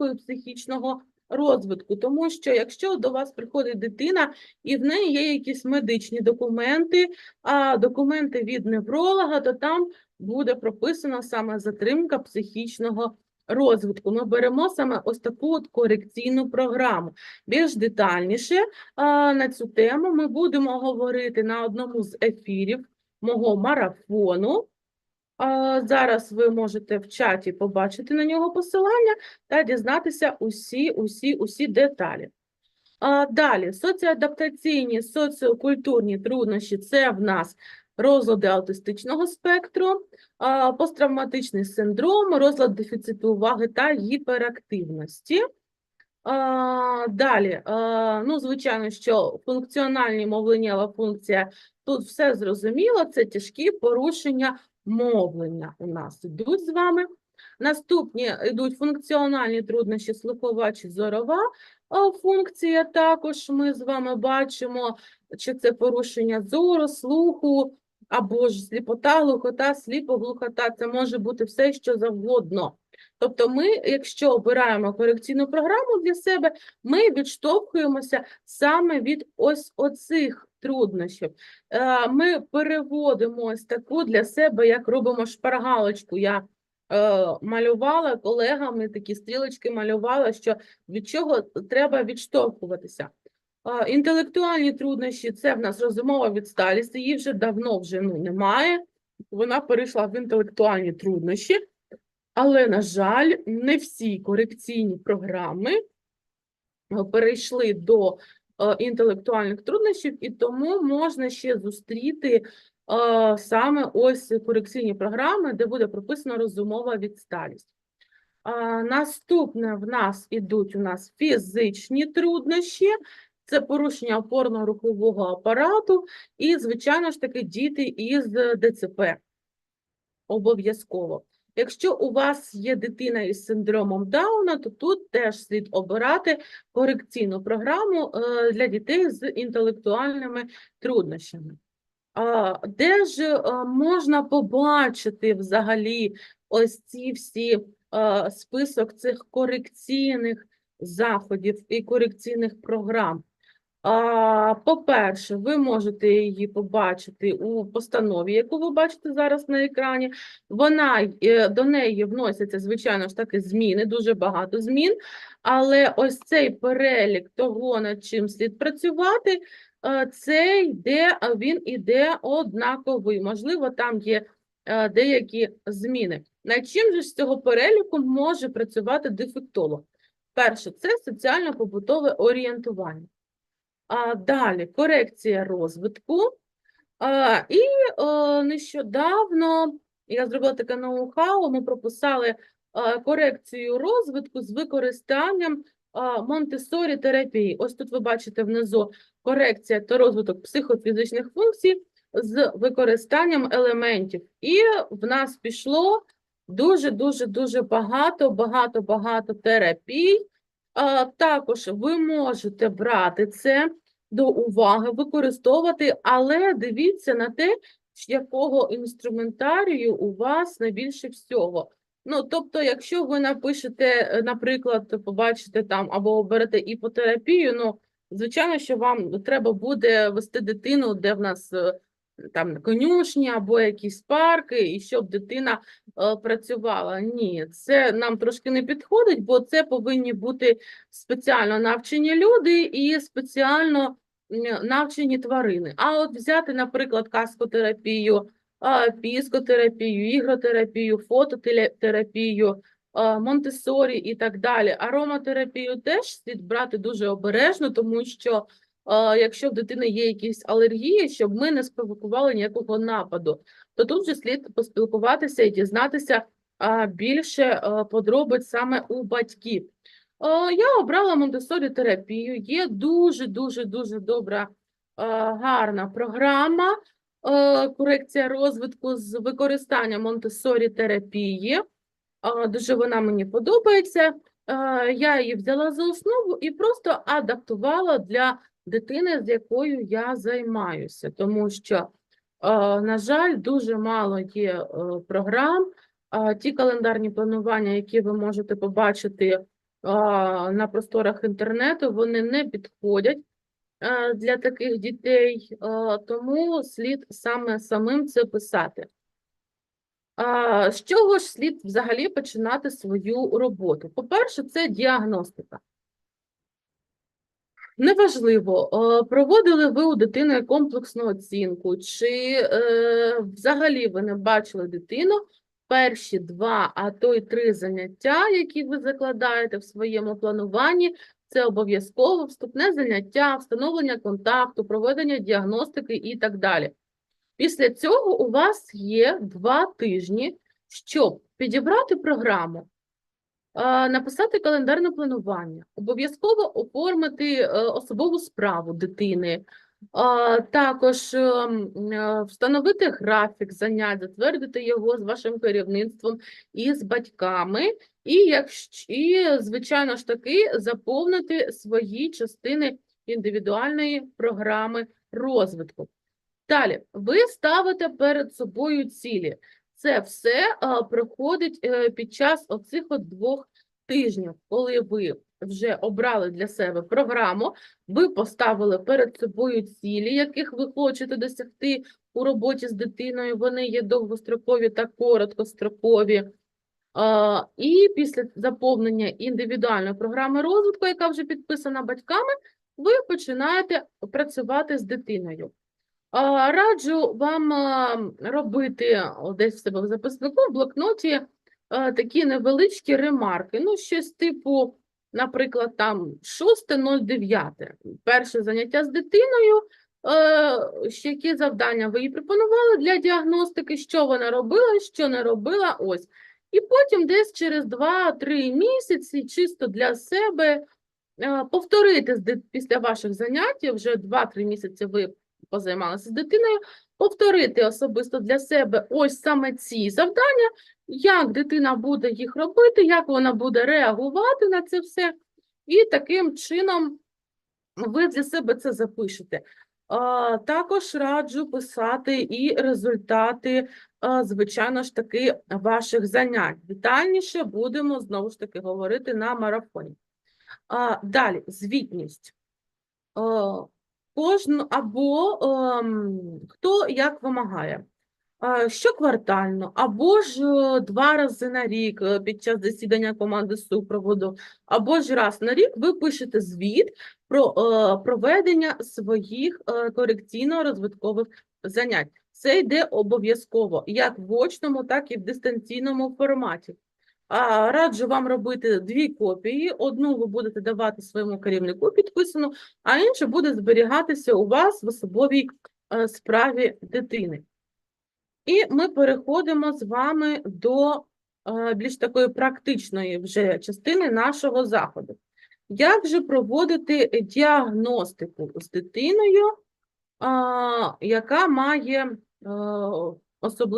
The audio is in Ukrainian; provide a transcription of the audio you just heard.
затримкою психічного розвитку. Тому що якщо до вас приходить дитина і в неї є якісь медичні документи, а документи від невролога, то там буде прописана саме затримка психічного розвитку. Ми беремо саме ось таку от корекційну програму. Більш детальніше а, на цю тему ми будемо говорити на одному з ефірів мого марафону. Зараз ви можете в чаті побачити на нього посилання та дізнатися усі, усі, усі деталі. Далі, соціоадаптаційні, соціокультурні труднощі це в нас розлади аутистичного спектру, посттравматичний синдром, розлад дефіциту уваги та гіперактивності. Далі, ну, звичайно, що функціональні мовленнєва функція, тут все зрозуміло, це тяжкі порушення мовлення у нас йдуть з вами. Наступні йдуть функціональні труднощі, слухова чи зорова функція. Також ми з вами бачимо, чи це порушення зору, слуху, або ж сліпота, глухота, сліпоглухота. Це може бути все, що завгодно. Тобто ми, якщо обираємо корекційну програму для себе, ми відштовхуємося саме від ось оцих труднощів. Е, Ми переводимо ось таку для себе, як робимо шпаргалочку. Я е, малювала колегами, такі стрілочки малювала, що від чого треба відштовхуватися. Е, Інтелектуальні труднощі це в нас розумова відсталість, її вже давно вже ну, немає. Вона перейшла в інтелектуальні труднощі. Але, на жаль, не всі корекційні програми е, перейшли до е, інтелектуальних труднощів, і тому можна ще зустріти е, саме ось корекційні програми, де буде прописана розумова відсталість. Наступне в нас ідуть у нас фізичні труднощі, це порушення опорно-рухового апарату і, звичайно ж таки, діти із ДЦП. Обов'язково. Якщо у вас є дитина із синдромом Дауна, то тут теж слід обирати корекційну програму е, для дітей з інтелектуальними труднощами. Де ж е, можна побачити взагалі ось ці всі е, список цих корекційних заходів і корекційних програм? По-перше, ви можете її побачити у постанові, яку ви бачите зараз на екрані. Вона е, до неї вносяться, звичайно ж таки, зміни, дуже багато змін. Але ось цей перелік того, над чим слід працювати, е, це йде, а він іде однаковий. Можливо, там є е, деякі зміни. Над чим же з цього переліку може працювати дефектолог? Перше, це соціально-побутове орієнтування. Далі корекція розвитку. І о, нещодавно я зробила таке ноу-хау, ми прописали а, корекцію розвитку з використанням Монтесорі терапії. Ось тут ви бачите внизу корекція та розвиток психофізичних функцій з використанням елементів. І в нас пішло дуже-дуже дуже багато, багато, багато терапій. Також ви можете брати це до уваги, використовувати, але дивіться на те, якого інструментарію у вас найбільше всього. Ну, тобто, якщо ви напишете, е, наприклад, побачите там або оберете іпотерапію, ну, звичайно, що вам треба буде вести дитину, де в нас е, там конюшні або якісь парки, і щоб дитина е, працювала. Ні, це нам трошки не підходить, бо це повинні бути спеціально навчені люди і спеціально навчені тварини. А от взяти, наприклад, каскотерапію, а, піскотерапію, ігротерапію, фототерапію, а, Монтесорі і так далі. Ароматерапію теж слід брати дуже обережно, тому що якщо в дитини є якісь алергії, щоб ми не спровокували ніякого нападу, то тут же слід поспілкуватися і дізнатися більше подробиць саме у батьків. Я обрала Монтесорі терапію. Є дуже дуже дуже добра, гарна програма корекція розвитку з використанням Монтесорі терапії. Дуже вона мені подобається. Я її взяла за основу і просто адаптувала для дитини, з якою я займаюся, тому що, е, на жаль, дуже мало є е, програм. Ті календарні планування, які ви можете побачити на просторах інтернету, вони не підходять е, для таких дітей, е, тому слід саме самим це писати. З чого ж слід взагалі починати свою роботу? По-перше, це діагностика. Неважливо, е, проводили ви у дитини комплексну оцінку, чи е, взагалі ви не бачили дитину перші два, а то й три заняття, які ви закладаєте в своєму плануванні, це обов'язково вступне заняття, встановлення контакту, проведення діагностики і так далі. Після цього у вас є два тижні, щоб підібрати програму, написати календарне планування, обов'язково оформити е, особову справу дитини, також ем, е, встановити графік занять, затвердити його з вашим керівництвом і з батьками, і, якщо, і звичайно ж таки, заповнити свої частини індивідуальної програми розвитку. Далі, ви ставите перед собою цілі. Це все проходить е, під час оцих от двох тижнів, коли ви вже обрали для себе програму, ви поставили перед собою цілі, яких ви хочете досягти у роботі з дитиною. Вони є довгострокові та короткострокові. І після заповнення індивідуальної програми розвитку, яка вже підписана батьками, ви починаєте працювати з дитиною. Раджу вам робити десь в себе в записнику, в блокноті такі невеличкі ремарки. Ну, щось типу, наприклад, там 6.09. Перше заняття з дитиною. Які завдання ви їй пропонували для діагностики, що вона робила, що не робила, ось. І потім десь через 2-3 місяці, чисто для себе, повторити після ваших занять, вже 2-3 місяці ви позаймалися з дитиною, повторити особисто для себе ось саме ці завдання, як дитина буде їх робити, як вона буде реагувати на це все, і таким чином ви для себе це запишете. Також раджу писати і результати, звичайно ж таки, ваших занять. Детальніше будемо знову ж таки говорити на марафоні. Далі, звітність. Кожну або ем, хто як вимагає. Е, Щоквартально, або ж е, два рази на рік е, під час засідання команди супроводу, або ж раз на рік ви пишете звіт про проведення своїх корекційно-розвиткових занять. Це йде обов'язково як в очному, так і в дистанційному форматі. Раджу вам робити дві копії. Одну ви будете давати своєму керівнику підписану, а інша буде зберігатися у вас в особовій е, справі дитини. І ми переходимо з вами до е, більш такої практичної вже частини нашого заходу. Як же проводити діагностику з дитиною, яка має е, особливі